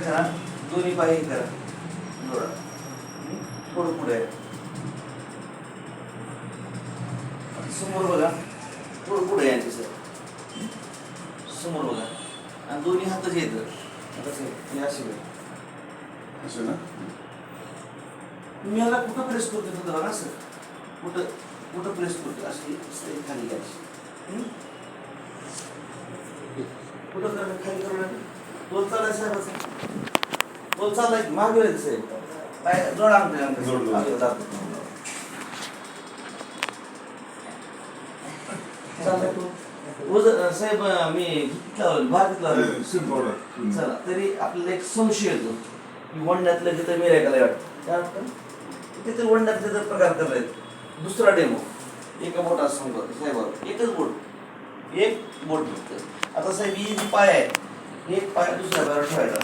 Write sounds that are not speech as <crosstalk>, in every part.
करा दोन्ही पाय करा. जोडा. थोडं पुढे. समोर बघा. थोडं पुढे यांचे सर समोर बघा. आणि दोन्ही हातच येतं. आता असे असं ना? मी याला कुठं प्रेस करतो तुझं बघा सर कुठं कुठं प्रेस करतो अशी खाली घ्यायची कुठं करणं खाली करणं तोल चालाय तोल चाललाय की वळायचं साहेब. पाय जोडा आमच्या आमच्या जोड, जोड. मागे जातो. चाललाय तो. साहेब मी किती भारतीतला सिंपल चला तरी आपल्याला एक संशय येतो. की वंड्यातलं तिथं मिरायला वाटतं काय वाटतं? तिथे वंड्यातले जर प्रकार करायचे दुसरा डेमो एका बोटा सांगतो साहेब एकच बोट. एक बोट फक्त. आता साहेब ही जी पाय आहे एक पाय दुसऱ्या पायावर ठेवायचा.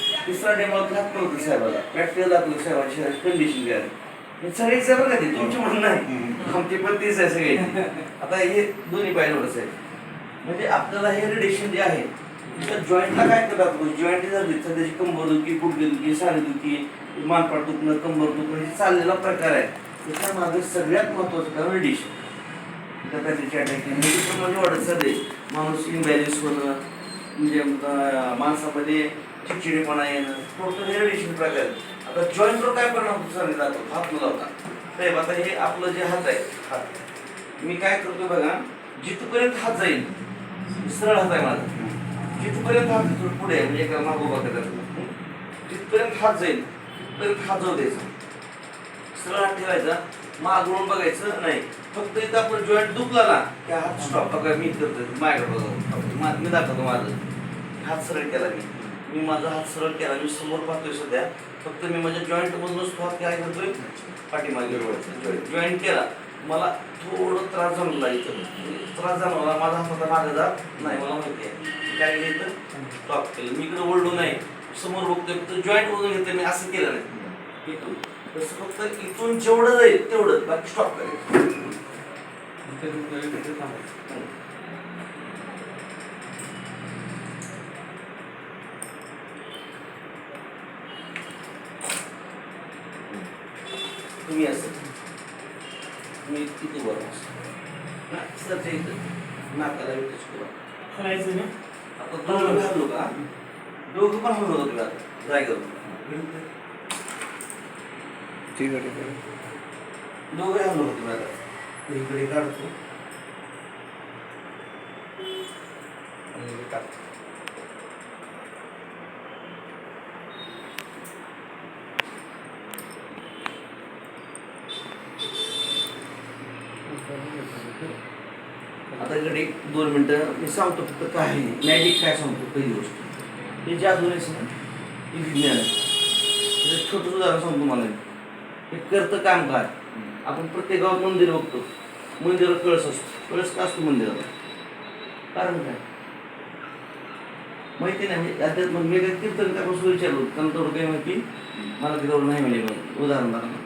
तिसरा डेमो हात नव्हतं साहेबाला. प्रॅक्टिकल दाखवलं शरीरात कंडिशन काय हे सगळेच आहे बघा ते? तुमचे म्हणून नाही. आमचे पण तेच आहे सगळे. आता हे दोन्ही पाय एवढंच आहे म्हणजे आपल्याला हे रेडिएशन जे आहे जॉईंटला काय करतात जॉईंट दिसतं त्याची कंबर दुखी गुडघे दुखी साडी दुखी मानपाट दुखणं कंबर दुखणं हे चाललेला प्रकार आहे. त्याच्यामागे सगळ्यात महत्वाचं कारण रेडिएशन त्याची अटॅक म्हणजे वाढत चालले माणूस इम्बॅलेन्स होणं म्हणजे माणसामध्ये चिडचिडेपणा येणं थोडं हे रेडिएशन प्रकार. आता जॉईंटवर काय परिणाम होतो जातो हात लावता साहेब आता हे आपलं जे हात आहे हात. मी काय करतो बघा जिथपर्यंत हात जाईल सरळ हात आहे माझा. जिथपर्यंत हात तिथून पुढे म्हणजे एका मागोबा करायचा जिथपर्यंत हात जाईल तिथपर्यंत हात जाऊ द्यायचा. सरळ हात ठेवायचा मागवून बघायचं नाही. फक्त इथं आपण जॉईंट दुखला ना की हात स्टॉप बघा मी करतो माझ्याकडे बघा. मी दाखवतो माझं. हात सरळ केला मी. मी माझा हात सरळ केला मी समोर पाहतोय सध्या. फक्त मी माझ्या जॉईंट मधूनच तो हात काय करतोय? पाठीमागे जॉईंट केला. मला थोडं त्रास जाणवला इथं. त्रास जाणवला माझा हात आता मागे जात नाही मला माहिती आहे. काय केलं इथं? स्टॉप केलं. मी इकडे ओढलो नाही समोर बघतोय. फक्त जॉईंट मधून घेतोय. मी असं केलं नाही. इथून. तसं फक्त इथून जेवढं जाईल तेवढं. बाकी स्टॉप करायचं तुम्ही असं तुम्ही तिथे बरं असं ना सरच्या इथं नाकाला इथंच करा खायचं ना आता दोघं घाललो का दोघं पण हलवत होते का जागेवर ठीक आहे ठीक आहे दोघं हलवत होते बघा इकडे काढतो आणि इकडे काढतो आता दोन मिनटं मी सांगतो फक्त काय मॅजिक काय सांगतो? पहिली गोष्ट. हे जादू नाही ना हे विज्ञान आहे. छोटं उदाहरण सांगतो मला हे करतं काम काय आपण प्रत्येक गावात मंदिर बघतो. मंदिरावर कळस असतो. कळस का असतो मंदिराला कारण काय? माहिती नाही. म्हणजे अध्यात्म मी काय कीर्तन त्यापासून विचारलो त्यांना तेवढं काही माहिती मला ते तेवढं नाही म्हणजे उदाहरण दाखवा.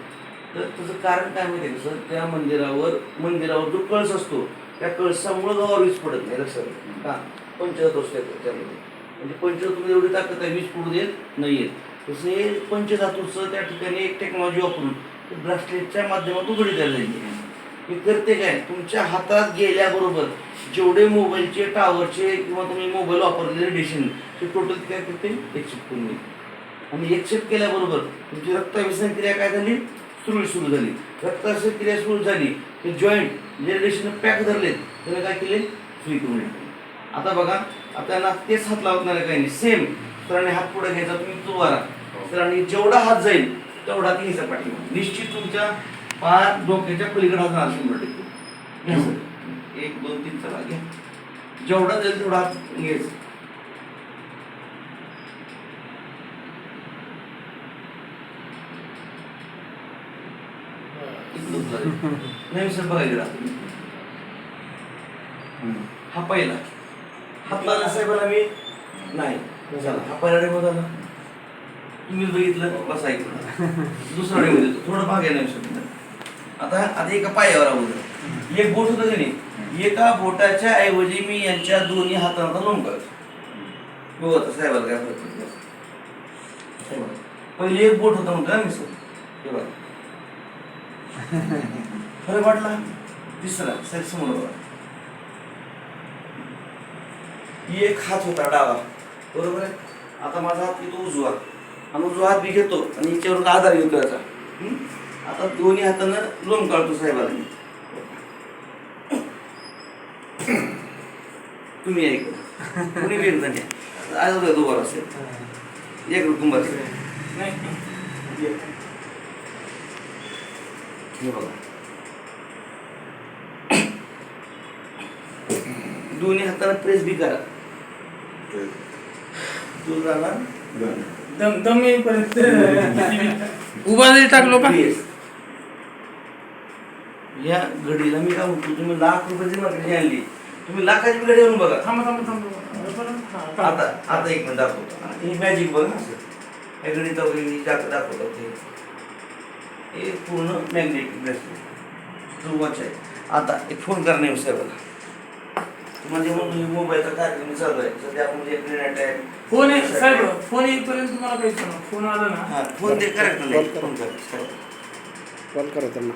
तर त्याचं कारण काय माहिती आहे कसं त्या मंदिरावर मंदिरावर जो कळस असतो त्या कळसामुळं गावावर वीज पडत नाही लक्षात घ्या. का असते त्याच्यामध्ये. म्हणजे पंचधातूमध्ये एवढी ताकद आहे वीज पडू देत नाही येत तसं हे पंचधातूचं त्या ठिकाणी एक टेक्नॉलॉजी वापरून ब्रासलेटच्या माध्यमातून घडी द्यायला जाईल हे करते काय तुमच्या हातात गेल्याबरोबर जेवढे मोबाईलचे टावरचे किंवा तुम्ही मोबाईल वापरलेले रेडिएशन ते टोटल काय करते एक्सेप्ट करून आणि एक्सेप्ट केल्याबरोबर तुमची रक्ताभिसरण क्रिया काय झाली? सुरळीत सुरू झाली. रक्ताभिसरण क्रिया सुरू झाली. ते जॉईंट जे रेडिएशन पॅक धरलेत त्याने काय केले? फ्री करून आता बघा आपल्याला तेच हात लावणार काही नाही. सेम सरांनी हात पुढे घ्यायचा तुम्ही तो वारा. सरांनी जेवढा हात जाईल तेवढा ती घ्यायचा पाठीमा निश्चित तुमच्या पार डोक्याच्या पलीकडे हात राहणार शंभर टक्के. सर. एक दोन तीन चला घ्या. जेवढा जाईल तेवढा हात घ्यायचा. <laughs> नाही सर बघा इकडं. हा पहिला. हाताला साहेबाला मी नाही चला हा पहिला डेमो झाला. तुम्ही बघितलं बसा ऐकलं दुसरा डेमो देतो. थोडं भाग नाही सर. आता आता एका पायावर अगोदर एक बोट होतं की नाही? एका बोटाच्या ऐवजी मी यांच्या दोन्ही हातांना लोंबकायचो बघू आता साहेबाला काय फरक. पहिले एक बोट होतं म्हणतो ना मी सर. हे बघा. फरक वाटला तिसरा सर समोर बघा. एक हात होता डावा. बरोबर आहे? आता माझा हात घेतो उजवा. आणि उजवा हात मी घेतो आणि याच्यावर आधार घेतो याचा हं? आता दोन्ही हातानं लोन काढतो साहेबाला मी. तुम्ही ऐक कुणी एकजण या आज दोबार असेल. एक कुंभार. नाही. हे बघा दोन्ही हाताने प्रेस बी करा. ते झाला दम. दम दम येईपर्यंत. उभा जरी टाकलो का? या घडीला मी काय म्हणतो तुम्ही लाख रुपयाची मागणी आणली तुम्ही लाखाची घडी आणून बघा. थांबा थांबा थांबा. आता आता एक मिनिट दाखवतो. ही मॅजिक बघा सर या घडीचा वगैरे दाख दाखवतात हे पूर्ण मॅग्नेटिक ब्रेसलेट ध्रुवाचे आहे. आता एक फोन करणे साहेबाला म्हणजे म्हणून मोबाईलचा कार्यक्रम चालू आहे सध्या आपण जे इंटरनेट आहे. फोन आहे साहेब फोन येईपर्यंत तुम्हाला काही फोन आला ना? हा फोन ते करेक्ट नाही फोन करा. कॉल करा त्यांना.